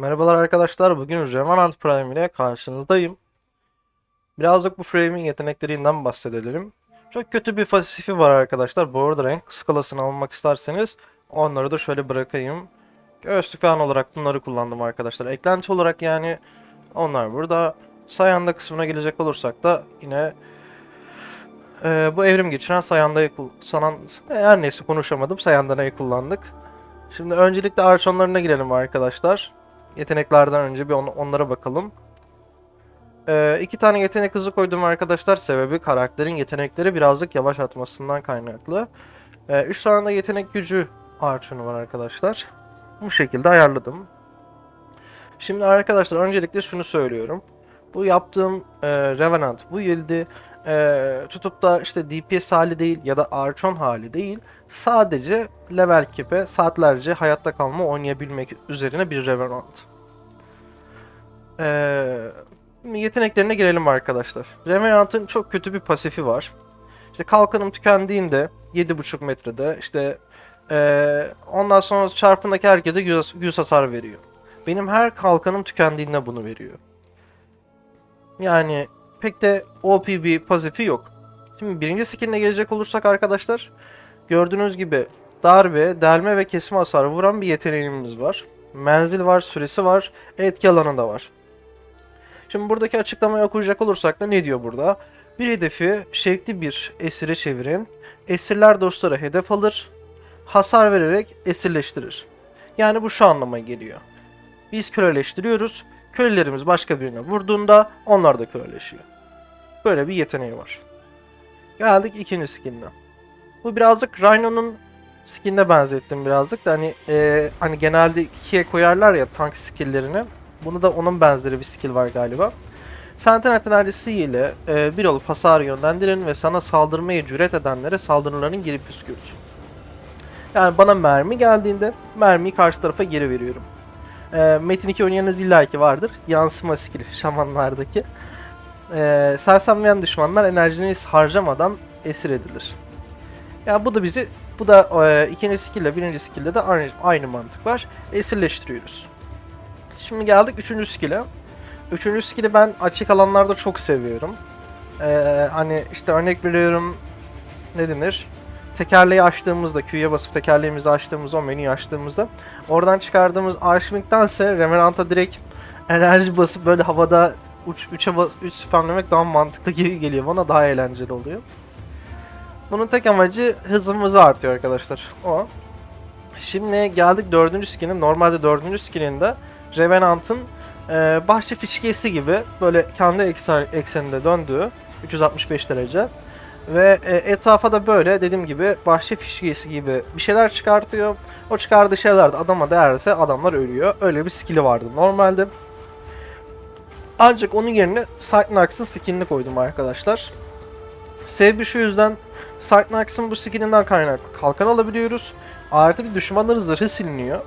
Merhabalar arkadaşlar. Bugün Revenant Prime ile karşınızdayım. Birazcık bu frame'in yeteneklerinden bahsedelim. Çok kötü bir pasifi var arkadaşlar. Bu arada renk skalasını almak isterseniz onları da şöyle bırakayım. Göğüslük falan olarak bunları kullandım arkadaşlar. Eklenti olarak yani onlar burada. Sayanda kısmına gelecek olursak da yine e, bu evrim geçiren Sayanda'yı sanan her neyse konuşamadım. Sayanda'yı kullandık. Şimdi öncelikle arçonlarına girelim arkadaşlar. Yeteneklerden önce bir on- onlara bakalım. Ee, iki tane yetenek hızı koydum arkadaşlar. Sebebi karakterin yetenekleri birazcık yavaş atmasından kaynaklı. Ee, üç tane de yetenek gücü arçonu var arkadaşlar. Bu şekilde ayarladım. Şimdi arkadaşlar öncelikle şunu söylüyorum. Bu yaptığım e, Revenant bu yıldı e, tutup da işte DPS hali değil ya da Archon hali değil. Sadece level keep'e saatlerce hayatta kalma oynayabilmek üzerine bir Revenant. Ee, yeteneklerine girelim arkadaşlar. Revenant'ın çok kötü bir pasifi var. İşte kalkanım tükendiğinde 7.5 metrede işte ee, ondan sonra çarpındaki herkese 100, 100 hasar veriyor. Benim her kalkanım tükendiğinde bunu veriyor. Yani pek de OP bir pasifi yok. Şimdi birinci skilline gelecek olursak arkadaşlar gördüğünüz gibi darbe, delme ve kesme hasarı vuran bir yeteneğimiz var. Menzil var, süresi var, etki alanı da var. Şimdi buradaki açıklamayı okuyacak olursak da ne diyor burada? Bir hedefi şevkli bir esire çevirin. Esirler dostlara hedef alır. Hasar vererek esirleştirir. Yani bu şu anlama geliyor. Biz köleleştiriyoruz. Kölelerimiz başka birine vurduğunda onlar da köleleşiyor. Böyle bir yeteneği var. Geldik ikinci skilline. Bu birazcık Rhino'nun skinine benzettim birazcık da hani e, hani genelde ikiye koyarlar ya tank skilllerini. Bunu da onun benzeri bir skill var galiba. Sentinel enerjisi ile e, bir olup hasar yönlendirin ve sana saldırmaya cüret edenlere saldırılarını geri püskürt. Yani bana mermi geldiğinde mermiyi karşı tarafa geri veriyorum. E, Metin 2 oynayanınız illaki vardır. Yansıma skill şamanlardaki. E, sersemleyen düşmanlar enerjini harcamadan esir edilir. Yani bu da bizi bu da e, ikinci skill ile birinci skill'de de aynı, aynı mantık var. Esirleştiriyoruz. Şimdi geldik üçüncü skill'e. Üçüncü skill'i ben açık alanlarda çok seviyorum. Ee, hani işte örnek veriyorum ne denir? Tekerleği açtığımızda, Q'ya basıp tekerleğimizi açtığımızda, o menüyü açtığımızda oradan çıkardığımız Archwing'dense Revenant'a direkt enerji basıp böyle havada uç, üçe bas, üç spamlamak daha mantıklı gibi geliyor bana daha eğlenceli oluyor. Bunun tek amacı hızımızı artıyor arkadaşlar. O. Şimdi geldik dördüncü skinin. Normalde dördüncü skininde Revenant'ın e, bahçe fişkiyesi gibi böyle kendi eksen, ekseninde döndüğü 365 derece ve e, etrafa da böyle dediğim gibi bahçe fişkiyesi gibi bir şeyler çıkartıyor. O çıkardığı şeyler de adama değerse adamlar ölüyor. Öyle bir skill'i vardı normalde. Ancak onun yerine Sightnax'ın skinini koydum arkadaşlar. Sebebi şu yüzden Sightnax'ın bu skininden kaynaklı kalkan alabiliyoruz. Artı bir düşmanların zırhı siliniyor.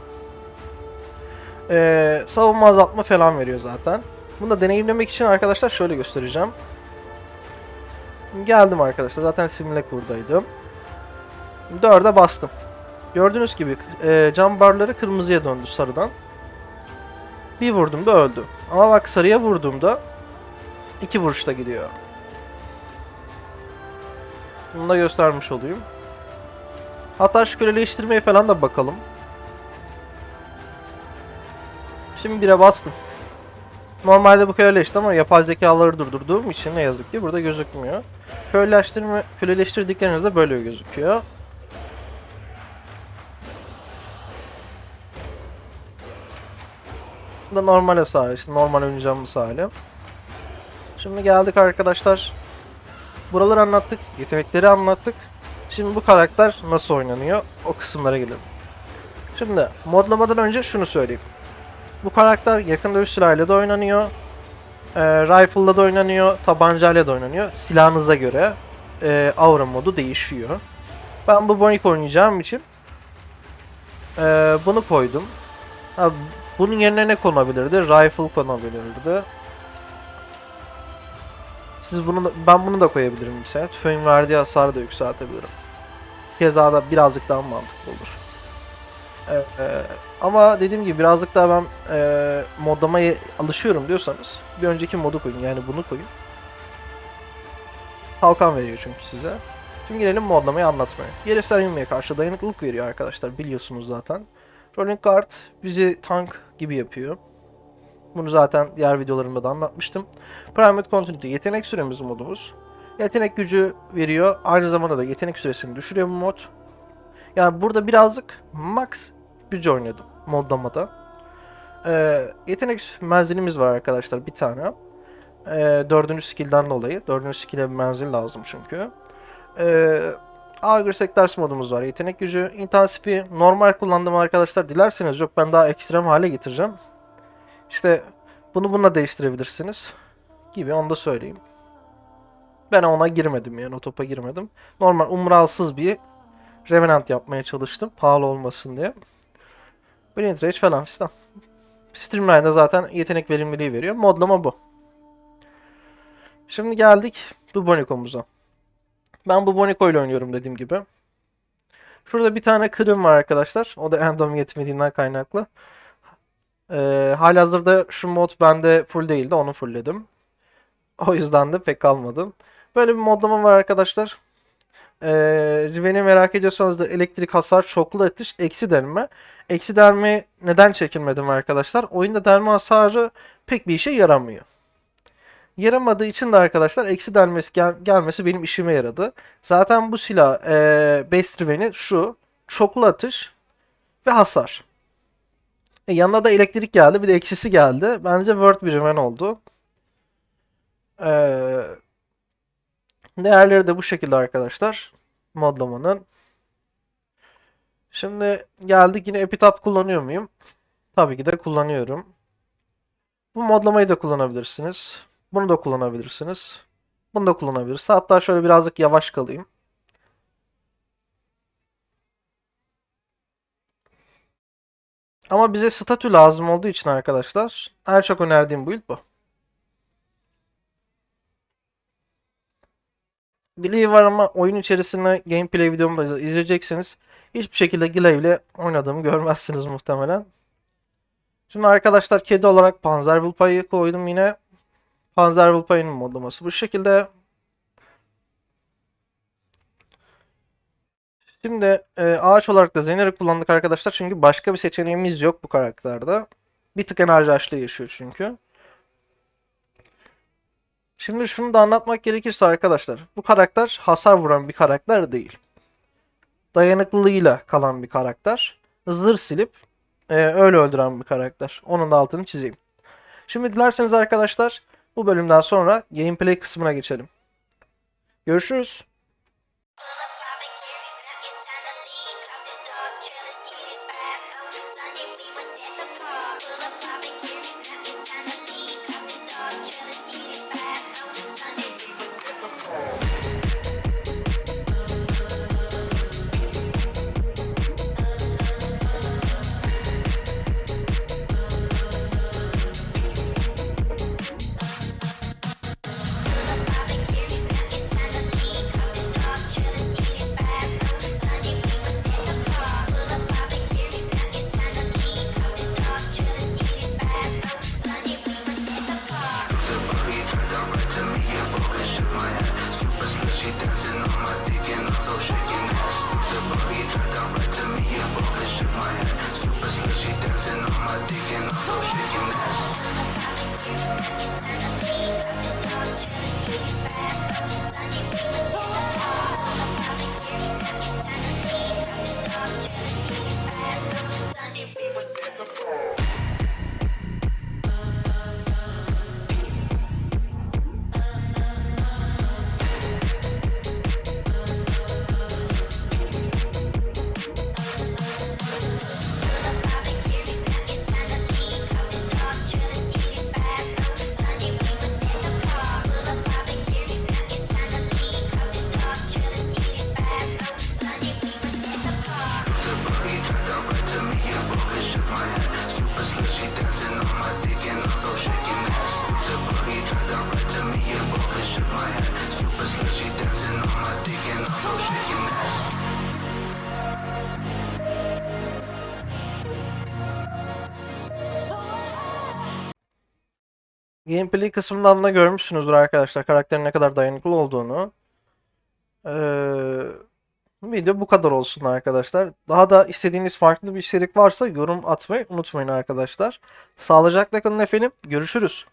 Ee, savunma azaltma falan veriyor zaten. Bunu da deneyimlemek için arkadaşlar şöyle göstereceğim. Geldim arkadaşlar. Zaten simle buradaydım. 4'e bastım. Gördüğünüz gibi e, cam barları kırmızıya döndü sarıdan. Bir vurdum da öldü. Ama bak sarıya vurduğumda iki vuruşta gidiyor. Bunu da göstermiş olayım. Hatta şu köleleştirmeye falan da bakalım. Şimdi bire bastım. Normalde bu köleleşti ama yapay zekaları durdurduğum için ne yazık ki burada gözükmüyor. Köleleştirme, köleleştirdiklerinizde böyle gözüküyor. Da normal hasar işte normal oynayacağımız hali. Şimdi geldik arkadaşlar. Buraları anlattık, yetenekleri anlattık. Şimdi bu karakter nasıl oynanıyor o kısımlara gelelim. Şimdi modlamadan önce şunu söyleyeyim. Bu karakter yakın dövüş silahıyla da oynanıyor. E, rifle'la da oynanıyor, tabancayla da oynanıyor. Silahınıza göre e, aura modu değişiyor. Ben bu Bonik oynayacağım için e, bunu koydum. Ha, bunun yerine ne konabilirdi? Rifle konabilirdi. Siz bunu da- ben bunu da koyabilirim mesela. Tüfeğin verdiği hasarı da yükseltebilirim. Keza da birazcık daha mantıklı olur. Ee, e, ama dediğim gibi birazcık daha ben e, modlamaya alışıyorum diyorsanız bir önceki modu koyun yani bunu koyun. Kalkan veriyor çünkü size. Şimdi gelelim modlamayı anlatmaya. Yere serilmeye karşı dayanıklılık veriyor arkadaşlar biliyorsunuz zaten. Rolling Guard bizi tank gibi yapıyor. Bunu zaten diğer videolarımda da anlatmıştım. Primate Continuity yetenek süremiz modumuz. Yetenek gücü veriyor. Aynı zamanda da yetenek süresini düşürüyor bu mod. Yani burada birazcık max gücü oynadım modlamada. Ee, yetenek menzilimiz var arkadaşlar bir tane. Ee, dördüncü skill'den dolayı. Dördüncü skill'e bir menzil lazım çünkü. Ee, Aggressive Ders modumuz var. Yetenek gücü, intensifi normal kullandım arkadaşlar. Dilerseniz yok ben daha ekstrem hale getireceğim. İşte bunu bununla değiştirebilirsiniz. Gibi onu da söyleyeyim. Ben ona girmedim yani o topa girmedim. Normal umralsız bir Revenant yapmaya çalıştım. Pahalı olmasın diye. Brilliant Rage falan fistan. Streamline'da zaten yetenek verimliliği veriyor. Modlama bu. Şimdi geldik bu Bonico'muza. Ben bu Bonico ile oynuyorum dediğim gibi. Şurada bir tane kırım var arkadaşlar. O da endom yetmediğinden kaynaklı. Ee, halihazırda şu mod bende full değildi. Onu fullledim. O yüzden de pek kalmadım. Böyle bir modlama var arkadaşlar. Ee, beni merak ediyorsanız da elektrik hasar çoklu atış eksi delme. Eksi delme neden çekilmedim arkadaşlar? Oyunda delme hasarı pek bir işe yaramıyor. Yaramadığı için de arkadaşlar eksi delmesi gel- gelmesi benim işime yaradı. Zaten bu silah e, base Riven'i şu çoklu atış ve hasar. E, yanına da elektrik geldi bir de eksisi geldi. Bence Word bir Riven oldu. Eee Değerleri de bu şekilde arkadaşlar. Modlamanın. Şimdi geldik yine Epitaph kullanıyor muyum? Tabii ki de kullanıyorum. Bu modlamayı da kullanabilirsiniz. Bunu da kullanabilirsiniz. Bunu da kullanabilirsiniz. Hatta şöyle birazcık yavaş kalayım. Ama bize statü lazım olduğu için arkadaşlar en çok önerdiğim build bu. Glaive var ama oyun içerisinde gameplay videomu izleyecekseniz hiçbir şekilde Glaive ile oynadığımı görmezsiniz muhtemelen. Şimdi arkadaşlar kedi olarak Panzerwulf'u koydum yine. Panzerwulf'un modlaması bu şekilde. Şimdi e, ağaç olarak da Zener'i kullandık arkadaşlar çünkü başka bir seçeneğimiz yok bu karakterde. Bir tık enerji açlığı yaşıyor çünkü. Şimdi şunu da anlatmak gerekirse arkadaşlar. Bu karakter hasar vuran bir karakter değil. Dayanıklılığıyla kalan bir karakter. Zırh silip e, öyle öldüren bir karakter. Onun da altını çizeyim. Şimdi dilerseniz arkadaşlar bu bölümden sonra gameplay kısmına geçelim. Görüşürüz. Gameplay kısmından da görmüşsünüzdür arkadaşlar karakterin ne kadar dayanıklı olduğunu. Ee, video bu kadar olsun arkadaşlar. Daha da istediğiniz farklı bir içerik varsa yorum atmayı unutmayın arkadaşlar. Sağlıcakla kalın efendim. Görüşürüz.